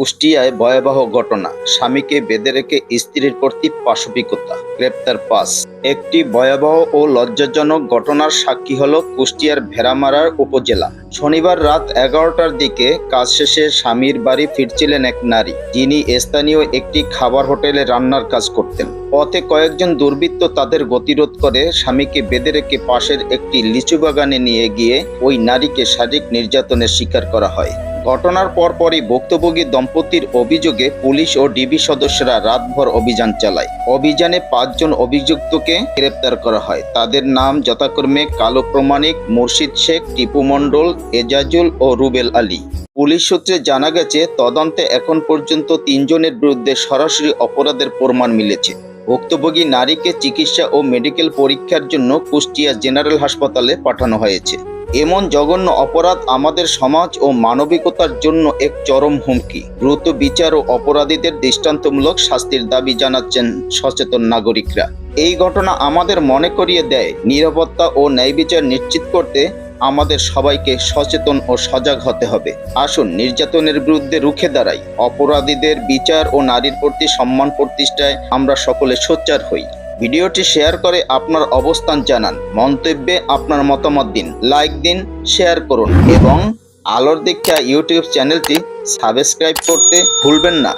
কুষ্টিয়ায় ভয়াবহ ঘটনা। স্বামীকে বেঁধে রেখে স্ত্রীর প্রতি পাশবিকতা। গ্রেপ্তার পাস একটি ভয়াবহ ও লজ্জাজনক ঘটনার সাক্ষী হল কুষ্টিয়ার ভেড়ামারার উপজেলা। শনিবার রাত এগারোটার দিকে কাজ শেষে স্বামীর বাড়ি ফিরছিলেন এক নারী। যিনি স্থানীয় একটি খাবার হোটেলে রান্নার কাজ করতেন। পথে কয়েকজন দুর্বৃত্ত তাদের গতিরোধ করে স্বামীকে বেঁধে রেখে পাশের একটি লিচু বাগানে নিয়ে গিয়ে ওই নারীকে শারীরিক নির্যাতনের শিকার করা হয়। ঘটনার পরপরই ভুক্তভোগী দম্পতির অভিযোগে পুলিশ ও ডিবি সদস্যরা রাতভর অভিযান চালায়। অভিযানে পাঁচজন অভিযুক্তকে গ্রেপ্তার করা হয়। তাদের নাম যথাক্রমে কালো প্রমাণিক, মুর্শিদ শেখ, টিপু মণ্ডল, এজাজুল ও রুবেল আলী। পুলিশ সূত্রে জানা গেছে, তদন্তে এখন পর্যন্ত তিনজনের বিরুদ্ধে সরাসরি অপরাধের প্রমাণ মিলেছে। ভুক্তভোগী নারীকে চিকিৎসা ও মেডিকেল পরীক্ষার জন্য কুষ্টিয়া জেনারেল হাসপাতালে পাঠানো হয়েছে। এমন জঘন্য অপরাধ আমাদের সমাজ ও মানবিকতার জন্য এক চরম হুমকি। দ্রুত বিচার ও অপরাধীদের দৃষ্টান্তমূলক শাস্তির দাবি জানাচ্ছেন সচেতন নাগরিকরা। এই ঘটনা আমাদের মনে করিয়ে দেয়, নিরাপত্তা ও ন্যায় বিচার নিশ্চিত করতে আমাদের সবাইকে সচেতন ও সজাগ হতে হবে। আসুন, নির্যাতনের বিরুদ্ধে রুখে দাঁড়াই। অপরাধীদের বিচার ও নারীর প্রতি সম্মান প্রতিষ্ঠায় আমরা সকলে সোচ্চার হই। ভিডিওটি শেয়ার করে আপনার অবস্থান জানান, মন্তব্যে আপনার মতামত দিন, লাইক দিন, শেয়ার করুন এবং আলোর দীক্ষা ইউটিউব চ্যানেলটি সাবস্ক্রাইব করতে ভুলবেন না।